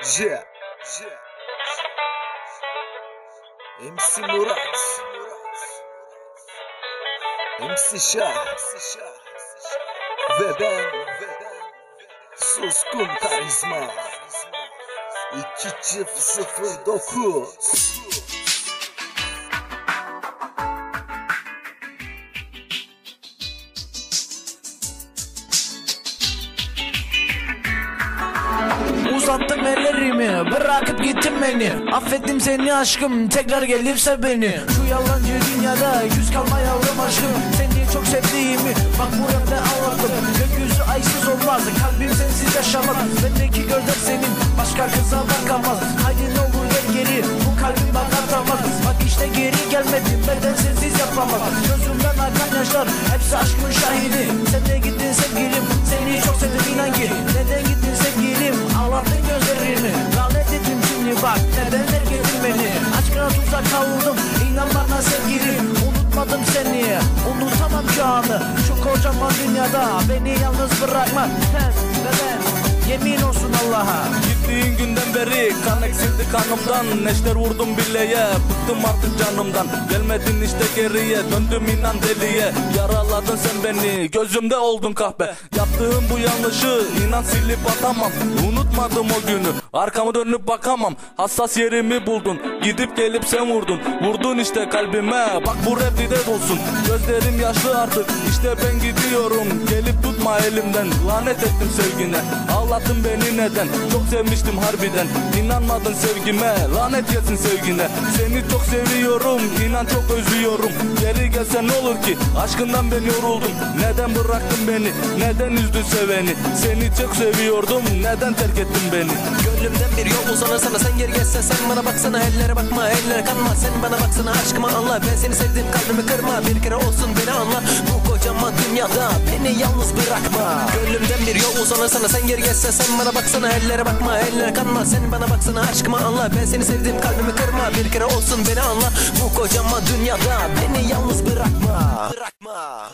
Yeah. yeah. MC Murat. MC Shah. Vedan. Suskun Karizma. 2 çift 0 9 Uzattım ellerimi bırakıp gittin beni. Affettim seni aşkım tekrar gelirse beni. Şu yalancı dünyada yüz kalma yavrum aşkım. Seni çok sevdiğimi bak bu evde anlattım. Gökyüzü aysız olmaz kalbim sensiz yaşamaz Bendeki gözler senin başka kıza bakamaz Haydi ne olur gel geri bu kalbim atamaz. Bak işte geri gelmedim beden sensiz yapamaz. Gözümden akan yaşlar hepsi aşkın şahidi bak nedenler getirdin beni. Aşkına tuzak kaldım inan bana sevgilim Unutmadım seni unutamam şu anı. Şu kocaman dünyada beni yalnız bırakma. Sen ve ben yemin olsun Allah'a. Gittiğin günden beri kan eksildi kanımdan. Neşter vurdum bileğe bıktım artık canımdan. Gelmedin işte geriye döndüm inan deliye. Yaraladın sen beni gözümde oldun kahpe. Yaptığım bu yanlışı inan silip atamam Unutmadım o günü. Arkamı dönüp bakamam. Hassas yerimi buldun. Gidip gelip sen vurdun. Vurdun işte kalbime. Bak bu replide olsun. Gözlerim yaşlı artık. İşte ben gidiyorum. Gelip tutma elimden. Lanet ettim sevgine. Ağlattın beni neden? Çok sevmiştim harbiden. İnanmadın sevgime. Lanet gelsin sevgine. Seni çok seviyorum. İnan çok özlüyorum. Geri gelsen ne olur ki? Aşkından ben yoruldum. Neden bıraktın beni? Neden üzdün seveni? Seni çok seviyordum. Neden terk ettin beni. Gönlümden bir yol uzanır sana sen geri geçsen Sen bana baksana. Ellere bakma ellere kanma. Sen bana baksana aşkıma anla. Ben seni sevdim kalbimi kırma. Bir kere olsun beni anla. Bu kocaman dünyada beni yalnız bırakma. Gönlümden bir yol uzanır sana sen geri geçsen Sen bana baksana. Ellere bakma ellere kanma. Sen bana baksana aşkıma anla. Ben seni sevdim kalbimi kırma. Bir kere olsun beni anla. Bu kocaman dünyada beni yalnız bırakma. Bırakma